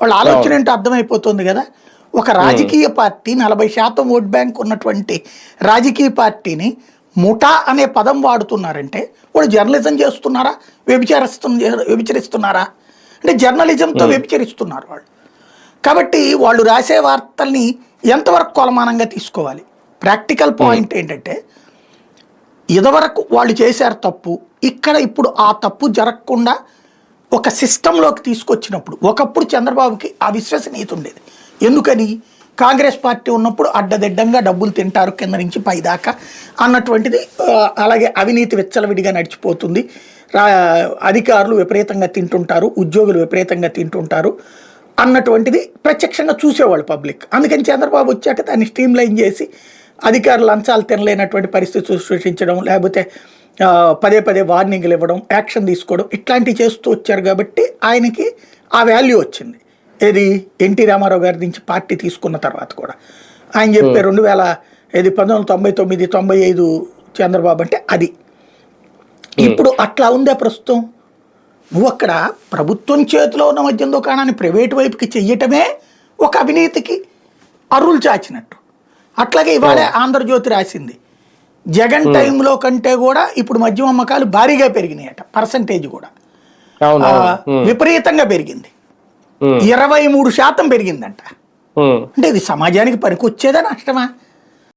వాళ్ళ ఆలోచన ఏంటో అర్థమైపోతుంది కదా. ఒక రాజకీయ పార్టీ నలభై శాతం ఓట్ బ్యాంక్ ఉన్నటువంటి రాజకీయ పార్టీని ముఠా అనే పదం వాడుతున్నారంటే వాళ్ళు జర్నలిజం చేస్తున్నారా? వ్యభిచరిస్తు వ్యభిచరిస్తున్నారా? అంటే జర్నలిజంతో వ్యభిచరిస్తున్నారు వాళ్ళు. కాబట్టి వాళ్ళు రాసే వార్తల్ని ఎంతవరకు కొలమానంగా తీసుకోవాలి? ప్రాక్టికల్ పాయింట్ ఏంటంటే ఇదివరకు వాళ్ళు చేశారు తప్పు ఇక్కడ ఇప్పుడు ఆ తప్పు జరగకుండా ఒక సిస్టంలోకి తీసుకొచ్చినప్పుడు ఒకప్పుడు చంద్రబాబుకి ఆ విశ్వసనీయత ఉండేది. ఎందుకని? కాంగ్రెస్ పార్టీ ఉన్నప్పుడు అడ్డదిడ్డంగా డబ్బులు తింటారు కింద నుంచి పైదాకా అన్నటువంటిది అలాగే అవినీతి విచ్చలవిడిగా నడిచిపోతుంది. రా అధికారులు విపరీతంగా తింటుంటారు ఉద్యోగులు విపరీతంగా తింటుంటారు అన్నటువంటిది ప్రత్యక్షంగా చూసేవాళ్ళు పబ్లిక్. అందుకని చంద్రబాబు వచ్చాక దాన్ని స్ట్రీమ్ లైన్ చేసి అధికారులు లంచాలు తినలేనటువంటి పరిస్థితి సృష్టించడం లేకపోతే పదే పదే వార్నింగ్లు ఇవ్వడం యాక్షన్ తీసుకోవడం ఇట్లాంటివి చేస్తూ వచ్చారు కాబట్టి ఆయనకి ఆ వాల్యూ వచ్చింది. ఏది? ఎన్టీ రామారావు గారి నుంచి పార్టీ తీసుకున్న తర్వాత కూడా. ఆయన చెప్పే రెండు వేల ఇది పంతొమ్మిది వందల తొంభై తొమ్మిది తొంభై ఐదు చంద్రబాబు అంటే అది. ఇప్పుడు అట్లా ఉందే ప్రస్తుతం? నువ్వు అక్కడ ప్రభుత్వం చేతిలో ఉన్న మద్యం దుకాణాన్ని ప్రైవేట్ వైపుకి చెయ్యటమే ఒక అవినీతికి అరువులు చాచినట్టు. అట్లాగే ఇవాళ ఆంధ్రజ్యోతి రాసింది. జగన్ టైంలో కంటే కూడా ఇప్పుడు మద్యం అమ్మకాలు భారీగా పెరిగినాయట పర్సంటేజ్ కూడా. విపరీతంగా పెరిగింది. ఇరవై మూడు శాతం పెరిగిందంట. అంటే ఇది సమాజానికి పనికొచ్చేదా నష్టమా?